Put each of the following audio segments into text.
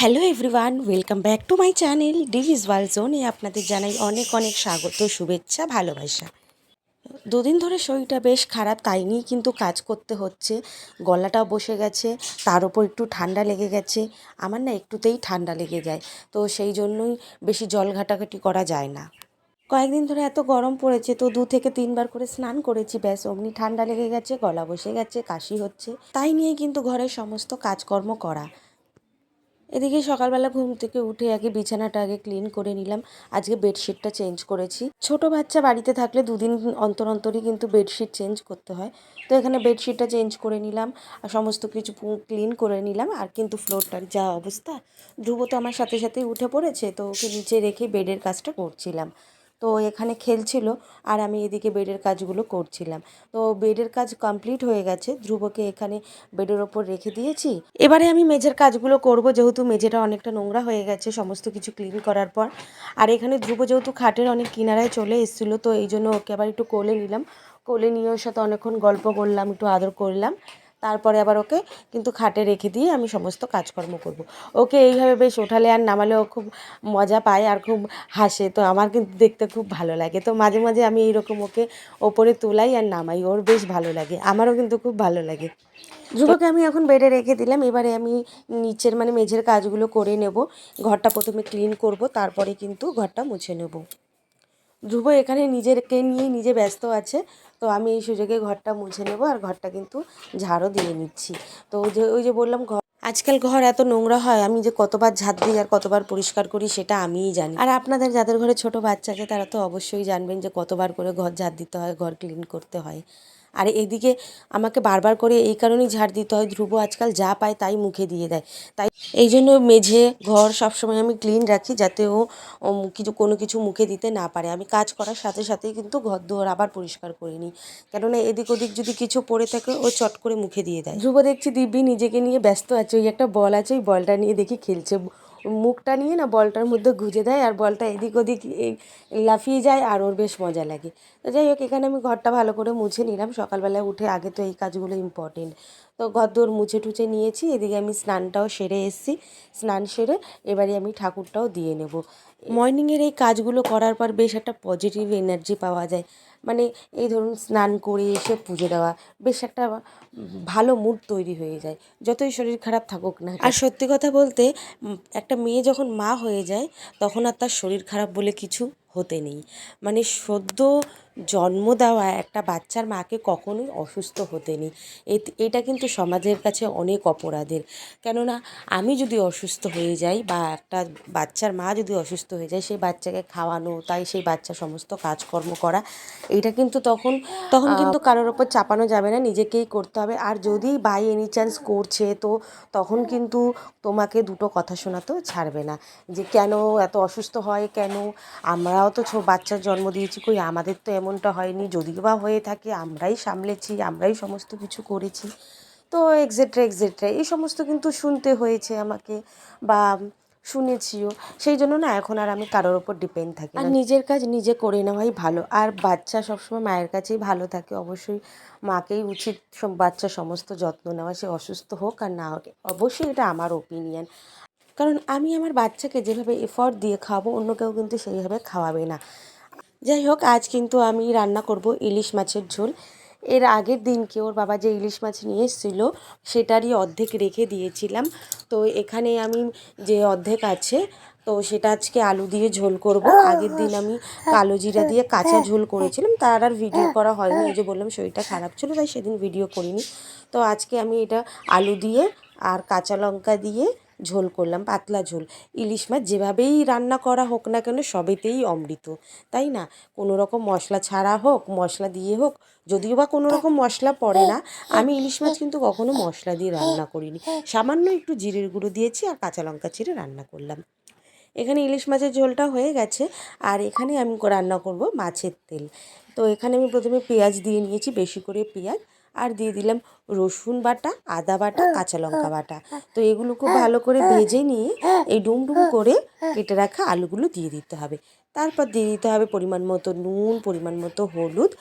Hello everyone welcome back to my channel Divij world জোনে আপনাদের জানাই অনেক অনেক স্বাগত, শুভেচ্ছা, ভালোবাসা। দুদিন ধরে শরীরটা বেশ খারাপ, তাই নিয়েই কিন্তু কাজ করতে হচ্ছে। গলাটাও বসে গেছে, তার উপর একটু ঠান্ডা লেগে গেছে। আমার না একটুতেই ঠান্ডা লেগে যায়, তো সেই জন্যই বেশি জল ঘাটাঘাটি করা যায় না। কয়েকদিন ধরে এত গরম পড়েছে, তো দু থেকে তিনবার করে স্নান করেছি, ব্যাস, অমনি ঠান্ডা লেগে গেছে, গলা বসে গেছে, কাশি হচ্ছে। তাই নিয়ে কিন্তু ঘরের সমস্ত কাজকর্ম করা। এদিকে সকালবেলা ঘুম থেকে উঠে আগে বিছানাটা আগে ক্লিন করে নিলাম। আজকে বেডশিটটা চেঞ্জ করেছি। ছোট বাচ্চা বাড়িতে থাকলে দুদিন অন্তর অন্তরই কিন্তু বেডশিট চেঞ্জ করতে হয়। তো এখানে বেডশিটটা চেঞ্জ করে নিলাম, আর সমস্ত কিছু ক্লিন করে নিলাম, আর কিন্তু ফ্লোরটার যা অবস্থা, ধ্রুব তো আমার সাথে সাথেই উঠে পড়েছে, তো ওকে নিচে রেখে বেডের কাজটা করছিলাম। তো এখানে খেলছিল আর আমি এদিকে বেডের কাজগুলো করছিলাম। তো বেডের কাজ কমপ্লিট হয়ে গেছে। ধ্রুবকে এখানে বেডের ওপর রেখে দিয়েছি। এবারে আমি মেঝের কাজগুলো করব, যেহেতু মেঝেটা অনেকটা নোংরা হয়ে গেছে সমস্ত কিছু ক্লিন করার পর। আর এখানে ধ্রুব যেহেতু খাটের অনেক কিনারায় চলে এসেছিল, তো এই জন্য ওকে আবার একটু কোলে নিলাম। কোলে নিয়ে ওর সাথে অনেকক্ষণ গল্প করলাম, একটু আদর করলাম। তারপরে আবার ওকে কিন্তু খাটে রেখে দিয়ে আমি সমস্ত কাজকর্ম করব। ওকে এইভাবে বেশ ওঠালে আর নামালে ও খুব মজা পায় আর খুব হাসে। তো আমার কিন্তু দেখতে খুব ভালো লাগে। তো মাঝে মাঝে আমি এইরকম ওকে ওপরে তোলাই আর নামাই। ওর বেশ ভালো লাগে। আমারও কিন্তু খুব ভালো লাগে। ধ্রুবকে আমি এখন বেডে রেখে দিলাম। এবারে আমি নিচের মানে মেঝের কাজগুলো করে নেব। ঘরটা প্রথমে ক্লিন করব। তারপরে কিন্তু ঘরটা মুছে নেব। ধ্রুব এখানে নিজেরকে নিয়ে নিজে ব্যস্ত আছে, তো আমি এই সুযোগে ঘরটা মুছে নেব আর ঘরটা কিন্তু ঝাড়ও দিয়ে নিচ্ছি। তো যে, ওই যে বললাম ঘর, আজকাল ঘর এত নোংরা হয়, আমি যে কতবার ঝাঁট দিই আর কতবার পরিষ্কার করি সেটা আমিই জানি। আর আপনাদের যাদের ঘরে ছোট বাচ্চা আছে তারা তো অবশ্যই জানবেন যে কতবার করে ঘর ঝাঁট দিতে হয়, ঘর ক্লিন করতে হয়। আর এদিকে আমাকে বারবার করে এই কারণেই ঝাড় দিতে হয়। ধ্রুব আজকাল যা পায় তাই মুখে দিয়ে দেয়। তাই এই জন্য মেঝে, ঘর সবসময় আমি ক্লিন রাখি যাতে ও কিছু কোনো কিছু মুখে দিতে না পারে। আমি কাজ করার সাথে সাথেই কিন্তু ঘর দুয়ার আবার পরিষ্কার করে নিই। কেননা এদিক ওদিক যদি কিছু পড়ে থাকে, ও চট করে মুখে দিয়ে দেয়। ধ্রুব দেখছি দিব্যি নিজেকে নিয়ে ব্যস্ত আছে। ওই একটা বল আছে, ওই বলটা নিয়ে দেখি খেলছে। মুখটা নিয়ে না বলটার মধ্যে গুঁজে দেয় আর বলটা এদিক ওদিক লাফিয়ে যায় আর ওর বেশ মজা লাগে। তো যাই হোক, এখানে আমি ঘরটা ভালো করে মুছে নিলাম। সকালবেলায় উঠে আগে তো এই কাজগুলো ইম্পর্টেন্ট তো ঘর দোর মুছে টুছে নিয়েছি, এদিকে আমি স্নানটাও সেরে এসেছি। স্নান সেরে এবারে আমি ঠাকুরটাও দিয়ে নেব। মর্নিংয়ের এই কাজগুলো করার পর বেশ একটা পজিটিভ এনার্জি পাওয়া যায়। মানে এই ধরুন স্নান করে এসে পুজো দেওয়া, বেশ একটা ভালো মুড তৈরি হয়ে যায়। যতই শরীর খারাপ থাকুক না আর সত্যি কথা বলতে একটা মেয়ে যখন মা হয়ে যায়, তখন আর তার শরীর খারাপ বলে কিছু হতে নেই। মানে সদ্য জন্ম দেওয়া একটা বাচ্চার মাকে কখনোই অসুস্থ হতে নেই। এটা কিন্তু সমাজের কাছে অনেক অপরাধের। কেননা আমি যদি অসুস্থ হয়ে যাই বা একটা বাচ্চার মা যদি অসুস্থ হয়ে যায় সেই বাচ্চাকে খাওয়ানো তাই সেই বাচ্চা সমস্ত কাজকর্ম করা এটা কিন্তু তখন তখন কিন্তু কারোর ওপর চাপানো যাবে না নিজেকেই করতে হবে। আর যদি বাই এনি চান্স করছে তো তখন কিন্তু তোমাকে দুটো কথা শোনাতেও ছাড়বে না। যে কেন এত অসুস্থ হয় কেন আমরাও তো ছো বাচ্চার জন্ম দিয়েছি কই আমাদের তো এমনটা হয়নি। যদিও বা হয়ে থাকে আমরাই সামলেছি আমরাই সমস্ত কিছু করেছি। তো এক্সেট্রা এক্সেট্রা এই সমস্ত কিন্তু শুনতে হয়েছে আমাকে বা শুনেছিও। সেই জন্য না এখন আর আমি কারোর ওপর ডিপেন্ড থাকি আর নিজের কাজ নিজে করে নেওয়াই ভালো। আর বাচ্চা সবসময় মায়ের কাছেই ভালো থাকে অবশ্যই মাকেই উচিত বাচ্চা সমস্ত যত্ন নেওয়া সে অসুস্থ হোক আর না হোক। অবশ্যই এটা আমার ওপিনিয়ন কারণ আমি আমার বাচ্চাকে যেভাবে এফর্ট দিয়ে খাওয়াবো, অন্য কেউ কিন্তু সেইভাবে খাওয়াবে না। যাই হোক, আজ কিন্তু আমি রান্না করব ইলিশ মাছের ঝোল। এর আগের দিনকে ওর বাবা যে ইলিশ মাছ নিয়ে এসেছিল, সেটারই অর্ধেক রেখে দিয়েছিলাম। তো এখানে আমি যে অর্ধেক আছে, তো সেটা আজকে আলু দিয়ে ঝোল করব। আগের দিন আমি কালো জিরা দিয়ে কাঁচা ঝোল করেছিলাম, তার আর ভিডিও করা হয়নি। এই যে বললাম, শরীরটা খারাপ ছিল, তাই সেদিন ভিডিও করিনি। তো আজকে আমি এটা আলু দিয়ে আর কাঁচা লঙ্কা দিয়ে ঝোল করলাম, পাতলা ঝোল। ইলিশ মাছ যেভাবেই রান্না করা হোক না কেন সবেতেই অমৃত, তাই না? কোনো রকম মশলা ছাড়া হোক, মশলা দিয়ে হোক, যদিও বা কোনো রকম মশলা পড়ে না, আমি ইলিশ মাছ কিন্তু কখনো মশলা দিয়ে রান্না করিনি। সামান্য একটু জিরের গুঁড়ো দিয়েছি আর কাঁচা লঙ্কা ছিঁড়ে রান্না করলাম। এখানে ইলিশ মাছের ঝোলটা হয়ে গেছে আর এখানে আমি রান্না করব মাছের তেল। তো এখানে আমি প্রথমে পেঁয়াজ দিয়ে নিয়েছি, বেশি করে পেঁয়াজ। আর দিয়ে দিলাম রসুন বাটা আদা বাটা কাঁচা লঙ্কা বাটা। তো এগুলো খুব ভালো করে ভেজে নিয়ে এই ডুম ডুম করে কেটে রাখা আলুগুলো দিয়ে দিতে হবে। তারপর দিয়ে দিতে হবে পরিমাণ মতো নুন পরিমাণ মতো হলুদ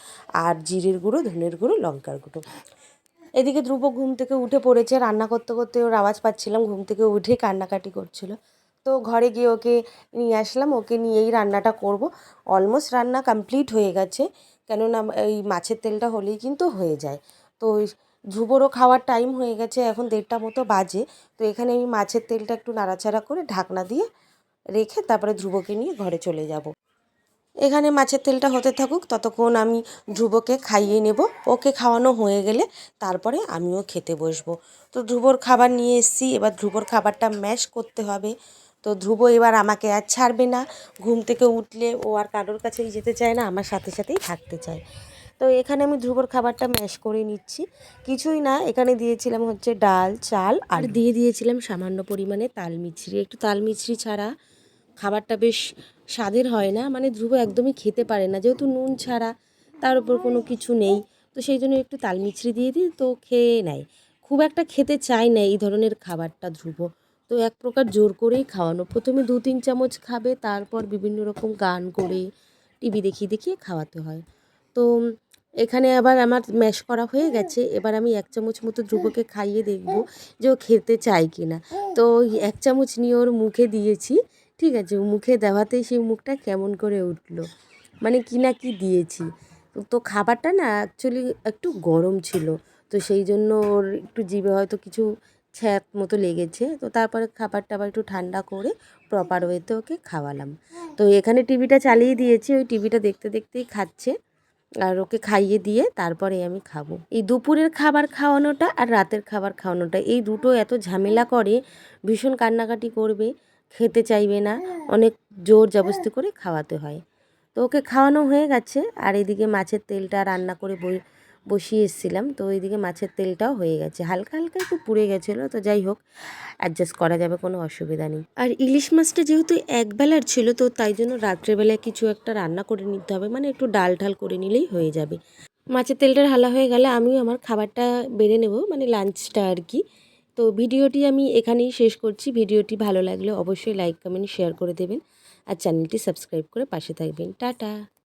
আর জিরের গুঁড়ো ধনের গুঁড়ো লঙ্কার গুঁড়ো। এদিকে ধ্রুব ঘুম থেকে উঠে পড়েছে রান্না করতে করতে ওর আওয়াজ পাচ্ছিলাম ঘুম থেকে উঠে কান্নাকাটি করছিল। তো ঘরে গিয়ে ওকে নিয়ে আসলাম ওকে নিয়েই রান্নাটা করব। অলমোস্ট রান্না কমপ্লিট হয়ে গেছে কেননা এই মাছের তেলটা হলেই কিন্তু হয়ে যায়। তো ধ্রুবরও খাওয়ার টাইম হয়ে গেছে, এখন দেড়টা মতো বাজে। তো এখানে আমি মাছের তেলটা একটু নাড়াচাড়া করে ঢাকনা দিয়ে রেখে তারপরে ধ্রুবকে নিয়ে ঘরে চলে যাব। এখানে মাছের তেলটা হতে থাকুক, ততক্ষণ আমি ধ্রুবকে খাইয়ে নেব। ওকে খাওয়ানো হয়ে গেলে তারপরে আমিও খেতে বসবো। তো ধ্রুবর খাবার নিয়ে এসেছি, এবার ধ্রুবর খাবারটা ম্যাশ করতে হবে। তো ধ্রুব এবার আমাকে আর ছাড়বে না। ঘুম থেকে উঠলে ও আর কারোর কাছেই যেতে চায় না, আমার সাথে সাথেই থাকতে চায়। তো এখানে আমি ধ্রুবর খাবারটা ম্যাশ করে নিচ্ছি। কিছুই না এখানে দিয়েছিলাম হচ্ছে ডাল চাল আর দিয়ে দিয়েছিলাম সামান্য পরিমাণে তাল মিছরি। একটু তাল মিছরি ছাড়া খাবারটা বেশ স্বাদের হয় না। মানে ধ্রুব একদমই খেতে পারে না যেহেতু নুন ছাড়া তার উপর কোনো কিছু নেই। তো সেই জন্য একটু তাল মিছরি দিয়ে দিই তো খেয়ে নেয়। খুব একটা খেতে চায় না এই ধরনের খাবারটা ধ্রুব। তো এক প্রকার জোর করেই খাওয়ানো। প্রথমে দু তিন চামচ খাবে তারপর বিভিন্ন রকম গান করে টিভি দেখিয়ে দেখিয়ে খাওয়াতে হয়। তো এখানে আবার আমার ম্যাশ করা হয়ে গেছে। এবার আমি এক চামচ মতো ধ্রুবকে খাইয়ে দেখব যে ও খেতে চায় কি না তো এক চামচ নিয়ে ওর মুখে দিয়েছি, ঠিক আছে? মুখে দেওয়াতেই সেই মুখটা কেমন করে উঠল? মানে কি না কি দিয়েছি? তো- খাবারটা না অ্যাকচুয়ালি একটু গরম ছিল। তো সেই জন্য ওর একটু জিভে হয়তো কিছু ছ্যাঁক মতো লেগেছে। তো তারপরে খাবারটা আবার একটু ঠান্ডা করে প্রপার ওয়েতে ওকে খাওয়ালাম। তো এখানে টিভিটা চালিয়ে দিয়েছি। ওই টিভিটা দেখতে দেখতেই খাচ্ছে। আর ওকে খাইয়ে দিয়ে তারপরে আমি খাব। এই দুপুরের খাবার খাওয়ানোটা আর রাতের খাবার খাওয়ানোটা, এই দুটো এত ঝামেলা করে, ভীষণ কান্নাকাটি করবে, খেতে চাইবে না, অনেক জোর জবস্তি করে খাওয়াতে হয়। তো ওকে খাওয়ানো হয়ে গেছে, আর এদিকে মাছের তেলটা রান্না করে বই বসিয়ে এসেছিলাম তো ওইদিকে মাছের তেলটাও হয়ে গেছে। হালকা হালকা একটু পুড়ে গেছিল, তো যাই হোক অ্যাডজাস্ট করা যাবে, কোনো অসুবিধা নেই। আর ইলিশ মাছটা যেহেতু একবেলার ছিল, তো তাই জন্য রাত্রেবেলায় কিছু একটা রান্না করে নিতে হবে। মানে একটু ডাল ঢাল করে নিলেই হয়ে যাবে। মাছের তেলটা ঢালা হয়ে গেলে আমিও আমার খাবারটা বেড়ে নেব মানে লাঞ্চটা আর কি। তো ভিডিওটি আমি এখানেই শেষ করছি। ভিডিওটি ভালো লাগলে অবশ্যই লাইক, কমেন্ট শেয়ার করে দেবেন। আর চ্যানেলটি সাবস্ক্রাইব করে পাশে থাকবেন। টাটা!